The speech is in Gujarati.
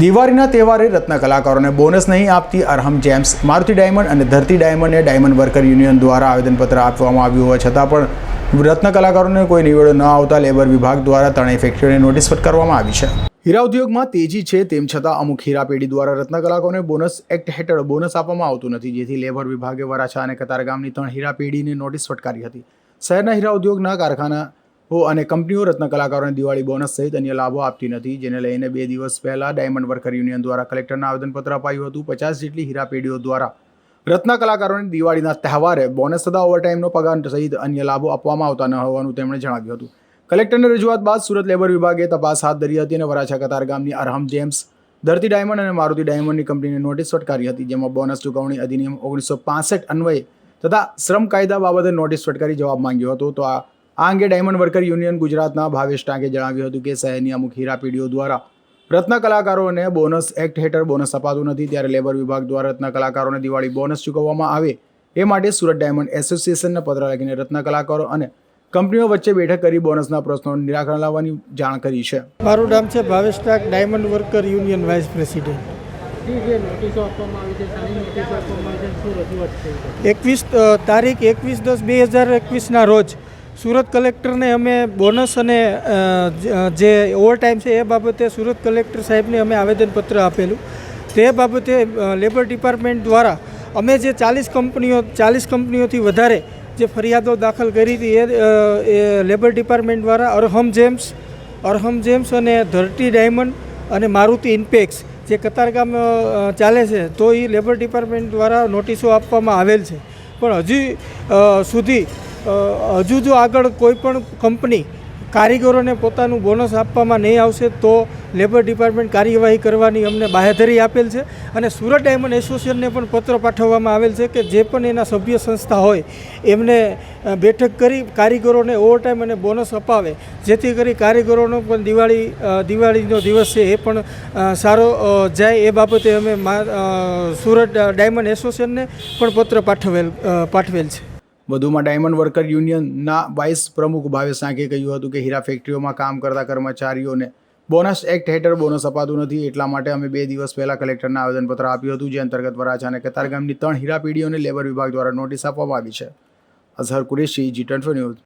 દિવાળીના તહેવારે રત્ન કલાકારોને બોનસ નહીં આપતી અરહમ જેમ્સ, મારુતિ ડાયમંડ અને ધરતી ડાયમંડને ડાયમંડ વર્કર યુનિયન દ્વારા આવેદનપત્ર આપવામાં આવ્યું હોવા છતાં પણ રત્ન કલાકારોને કોઈ નિવેડો ન આવતા લેબર વિભાગ દ્વારા ત્રણેય ફેક્ટરીને નોટિસ ફટકારવામાં આવી છે. હીરા ઉદ્યોગમાં તેજી છે તેમ છતાં અમુક હીરા પેઢી દ્વારા રત્ન બોનસ એક્ટ હેઠળ બોનસ આપવામાં આવતું નથી, જેથી લેબર વિભાગે વરાછા અને કતારગામની ત્રણ હીરા પેઢીને નોટિસ ફટકારી હતી. શહેરના હીરા ઉદ્યોગના કારખાનાઓ અને કંપનીઓ રત્ન કલાકારોને દિવાળી બોનસ સહિત અન્ય લાભો આપતી નથી, જેને લઈને બે દિવસ પહેલા ડાયમંડ વર્કર યુનિયન દ્વારા કલેક્ટરને આવેદનપત્ર અપાયું હતું. પચાસ જેટલી હીરા પેઢીઓ દ્વારા રત્ન કલાકારોને દિવાળીના તહેવારે બોનસ તથા ઓવરટાઈમનો પગાર સહિત અન્ય લાભો આપવામાં આવતા ન હોવાનું તેમણે જણાવ્યું હતું. કલેક્ટરની રજૂઆત બાદ સુરત લેબર વિભાગે તપાસ હાથ ધરી હતી અને વરાછા કતાર ગામની અરહમ જેમ્સ, ધરતી ડાયમંડ અને મારુતિ ડાયમંડની કંપનીને નોટિસ ફટકારી હતી, જેમાં બોનસ ચૂકવણી અધિનિયમ ઓગણીસો પાસઠ અન્વયે તથા શ્રમ કાયદા બાબતે નોટિસ ફટકારી જવાબ માંગ્યો હતો. તો આ આ અંગે ડાયમંડ વર્કર યુનિયન ગુજરાતના ભાવેશ ટાંકે જણાવ્યું હતું કે શહેરની અમુક હીરા પેઢીઓ દ્વારા રત્ન કલાકારોને બોનસ એક્ટ હેઠળ બોનસ અપાતું નથી. ત્યારે લેબર વિભાગ દ્વારા રત્ન કલાકારોને દિવાળી બોનસ ચૂકવવામાં આવે એ માટે સુરત ડાયમંડ એસોસિએશનને પત્ર લખીને રત્ન કલાકારો અને કંપનીઓ વચ્ચે બેઠક કરી બોનસના પ્રશ્નોનું નિરાકરણ લાવવાની જાણ કરી છે. મારું નામ છે Bhavesh Tank diamond worker union vice president. એકવીસ તારીખ એકવીસ દસ બે હજાર એકવીસના રોજ સુરત કલેક્ટરને અમે બોનસ અને જે ઓવરટાઈમ છે એ બાબતે સુરત કલેક્ટર સાહેબને અમે આવેદનપત્ર આપેલું. તે બાબતે લેબર ડિપાર્ટમેન્ટ દ્વારા અમે જે ચાલીસ કંપનીઓ, ચાલીસ કંપનીઓથી વધારે જે ફરિયાદો દાખલ કરી હતી એ લેબર ડિપાર્ટમેન્ટ દ્વારા અરહમ જેમ્સ અરહમ જેમ્સ અને ધરતી ડાયમંડ અને મારુતિ ઇન્પેક્સ જે કતારગામ ચાલે છે, તો એ લેબર ડિપાર્ટમેન્ટ દ્વારા નોટિસો આપવામાં આવેલ છે. પણ હજી સુધી હજુ જો આગળ કોઈ પણ કંપની કારીગરોને પોતાનું બોનસ આપવામાં નહીં આવશે તો લેબર ડિપાર્ટમેન્ટ કાર્યવાહી કરવાની અમને બાહેધરી આપેલ છે અને સુરત ડાયમંડ એસોસિએશનને પણ પત્ર પાઠવવામાં આવેલ છે કે જે પણ એના સભ્ય સંસ્થા હોય એમને બેઠક કરી કારીગરોને ઓવરટાઈમ અને બોનસ અપાવે. જેથી કરી કારીગરોનો પણ દિવાળી દિવાળીનો દિવસ છે એ પણ સારો જાય એ બાબતે અમે સુરત ડાયમંડ એસોસિએશનને પણ પત્ર પાઠવેલ પાઠવેલ છે. વધુમાં ડાયમંડ વર્કર યુનિયનના વાઇસ પ્રમુખ ભાવેશ સાંકે કહ્યું હતું કે હીરા ફેક્ટરીઓમાં કામ કરતા કર્મચારીઓને બોનસ એક્ટ હેઠળ બોનસ અપાતું નથી, એટલા માટે અમે બે દિવસ પહેલા કલેક્ટરને આવેદનપત્ર આપ્યું હતું, જે અંતર્ગત વરાછા અને કતારગામની ત્રણ હીરા પેઢીઓને લેબર વિભાગ દ્વારા નોટિસ આપવામાં આવી છે. Azhar Kureshi, G twenty news.